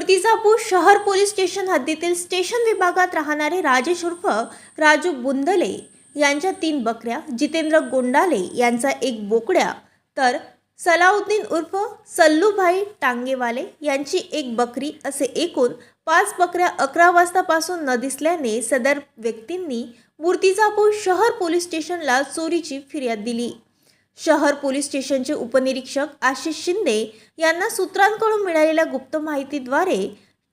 मूर्तिजापूर शहर police station हद्दीतील station विभागात राहणारे राजेश उर्फ राजू बुंदले यांच्या तीन बकऱ्या जितेंद्र गोंडाले यांचा एक बोकड्या तर सलाउद्दीन उर्फ सल्लूभाई टांगेवाले यांची एक बकरी असे एकूण पाच बकऱ्या अकरा वाजतापासून न दिसल्याने सदर व्यक्तींनी मूर्तिजापूर शहर पोलीस स्टेशनला चोरीची फिर्याद दिली. शहर पोलीस स्टेशनचे उपनिरीक्षक आशिष शिंदे यांना सूत्रांकडून मिळालेल्या गुप्त माहितीद्वारे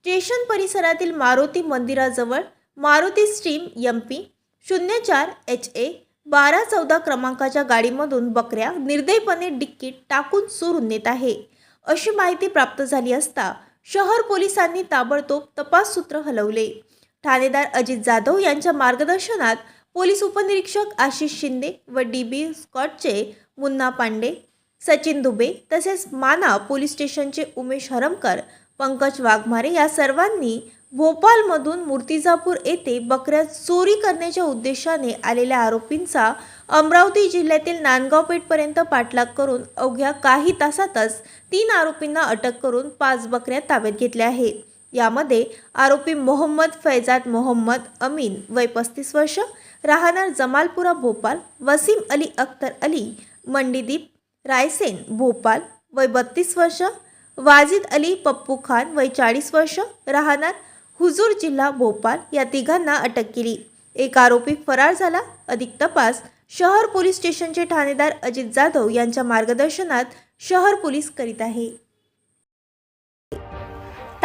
स्टेशन परिसरातील मारुती मंदिराजवळ मारुती स्ट्रीम एम पी शून्य चार एच ए बारा चौदा क्रमांकाच्या गाडीमधून बकऱ्या निर्दयपणे डिक्कीत टाकून चोरून नेत आहे. अशी माहिती प्राप्त झाली असता शहर पोलिसांनी ताबडतोब तपास सूत्र हलवले. ठाणेदार अजित जाधव यांच्या मार्गदर्शनात पोलीस उपनिरीक्षक आशिष शिंदे व डी बी स्कॉटचे मुन्ना पांडे सचिन दुबे तसेच माना पोलीस स्टेशनचे उमेश हरमकर पंकज वाघमारे या सर्वांनी भोपाळमधून मूर्तिजापूर येथे बकऱ्या चोरी करण्याच्या उद्देशाने आलेल्या आरोपींचा अमरावती जिल्ह्यातील नांदगाव पेठपर्यंत पाठलाग करून अवघ्या काही तासातच तीन आरोपींना अटक करून पाच बकऱ्या ताब्यात घेतल्या आहेत. यामध्ये आरोपी मोहम्मद फैजाद मोहम्मद अमीन वय पस्तीस वर्ष राहणार जमालपुरा भोपाल वसीम अली अख्तर अली मंडीदीप रायसेन भोपाल वय बत्तीस वर्ष वाजिद अली पप्पू खान वय चाळीस वर्ष राहणार हुजूर जिल्हा भोपाल या तिघांना अटक केली. एक आरोपी फरार झाला अधिक तपास शहर पोलीस स्टेशनचे ठाणेदार अजित जाधव यांच्या मार्गदर्शनात शहर पोलीस करीत आहे.